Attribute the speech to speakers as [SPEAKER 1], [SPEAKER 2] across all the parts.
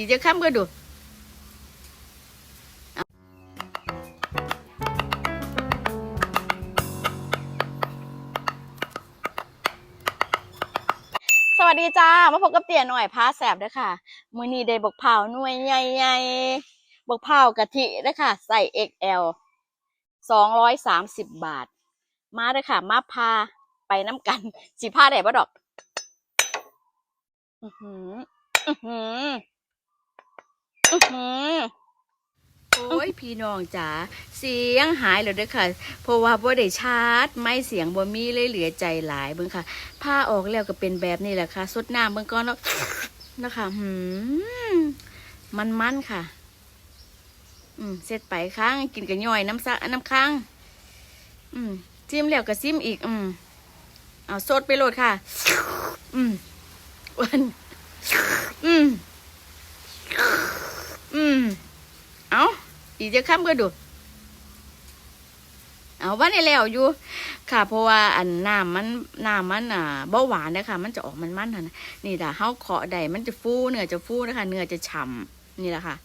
[SPEAKER 1] อีกจะข้ามก็ดูสวัสดีจ้า มาพบกับเตี่ยหน่อยพาแสบด้อค่ะ มือนี้ได้บกเผาหน่วยใหญ่ๆบกเผากะทิด้อค่ะ ใส่ XL สองร้อยสามสิบบาท มาเด้อค่ะ มาพาไปน้ำกันสิพาได้บ่ดอก อือหือ อือหือ อือหือโอ้ยพี่น้องจ๋าเสียงหายแล้วเด้อค่ะ เพราะว่าบ่ได้ชาร์จไม่เสียงบ่มีเลยเหลือใจหลายเบิ่งค่ะ ผ้าออกแล้วก็เป็นแบบนี้แหละค่ะสดน้ำเบิ่งก่อนเนาะนะคะหืมมันมันๆค่ะ อืมเสร็จไปค้างกินกับย่อยน้ำซะน้ำค้าง อืมซิมแล้วก็ซิมอีก อืมเอาสดไปโหลดค่ะ อืมอ้วนอืมอืมเอา อีกจะค้ำก็ดู เอาว่าในแล้วอยู่ ค่ะ เพราะว่าอันน้ำมันน้ำมันอ่าเบาหวานนะคะมันจะออกมันมันนะนี่ถ้าเฮาเคาะใดมันจะฟูเนื้อจะฟูนะคะเนื้อจะฉ่ำนี่แหละค่ะ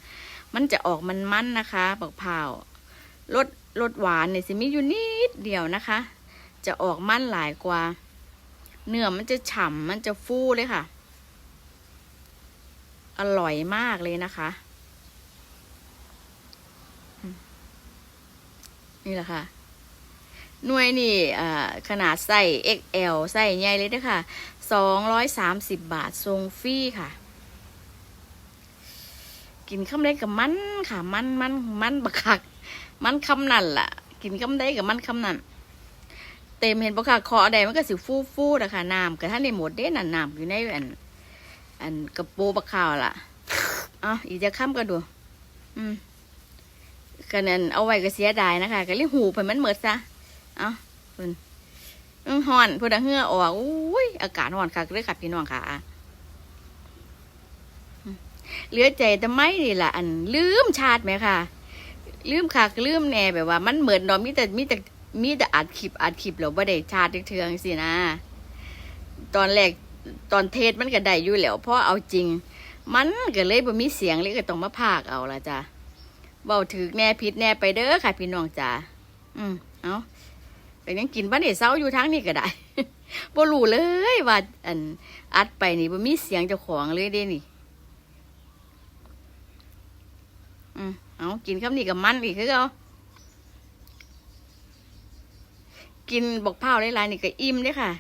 [SPEAKER 1] มันจะออกมันมันนะคะบักพร้ารสรสหวานเนี่ยสิมีอยู่นิดเดียวนะคะ จะออกมันหลายกว่า เนื้อมันจะฉ่ำมันจะฟูเลยค่ะ อร่อยมากเลยนะคะอืม นี่แหละค่ะหน่วยนี่ขนาดไส้ XL ไส้ใหญ่เลยนะคะสองร้อยสามสิบบาททรงฟรีค่ะ กินคำได้กับมันค่ะ มันมันมันบักคัก มันคำนั่นล่ะ กินคำได้กับมันคำนั่นเต็มเห็นปะค่ะคอใดมันก็สิฟูฟูนะคะน้ำกระทั่งในหมดเด้น่ะน้ำอยู่ในอัน อันกระโปรงปลาขาวล่ะเอาอีกจะข้ามกันดู อืม กันนั้นเอาไว้ก็เสียดายนะคะก็เลยหูไปมันเหมิดซะเอาเพิ่นอือฮ้อนเพิ่นเอาเหงื่อออกอุ้ยอากาศร้อนคักเลยค่ะพี่น้องค่ะเหลือใจแต่ไม่นี่ล่ะอัน ลืมชาติไหมค่ะลืมคักลืมแน่แบบว่า มันเหมือนเนาะมีแต่มีแต่มีแต่อัดคลิปอัดคลิปแล้วบ่ได้ชาติเทืองสินะ ตอนแรกตอนเทศมันก็ได้อยู่แล้วเพราะเอาจริง มันก็เลยบ่มีเสียงเลยก็ต้องมาพากเอาละจ้ะ เบาถือแน่ผิดแน่ไปเด้อค่ะ พี่น้องจ้ะอืมเอาก็ยังกินบ้านเดเศร้าอยู่ทั้งนี้ก็ได้บ่รู้เลยว่าอันอัดไปนี่บ่มีเสียงเจ้าของเลยเด้นี่ อืมเอากินคำนี้กับมันอีกคือเอากินบกพร้าหลายๆนี่ก็อิ่มเด้ค่ะ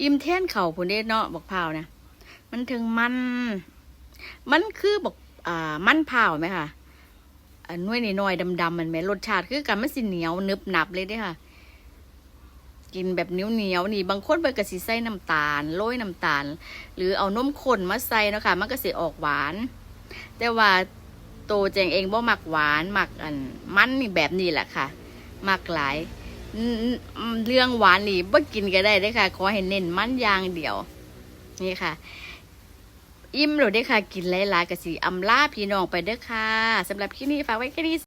[SPEAKER 1] อิ่มแทนเข่าวพุ่นเด้เนาะบกพร้านะมันถึงมัน มันคือบกอ่ามันพร้าไหมค่ะ อันน้อยน้อยๆดำๆมันไหมรสชาติคือกันมันสิเหนียวนึบหนับเลยเด้ค่ะ กินแบบเหนียวเหนียวๆนี่ บางคนเพิ่นก็สิใส่น้ำตาลโรยน้ำตาล หรือเอานมข้นมาใส่เนาะค่ะมันก็สิออกหวาน แต่ว่าโตแจงเองบ่หมักหวานหมักอันมันนี่แบบนี้แหละค่ะหมักหลายเรื่องหวานนี่บ่กินก็ได้เด้ค่ะขอให้เน้นมันอย่างเดียว นี่ค่ะ อิ่มแล้วเด้ค่ะ กินหลายๆกะสีอำลาพี่น้องไปเด้อค่ะสำหรับคลิปนี้ฝากไว้แค่นี้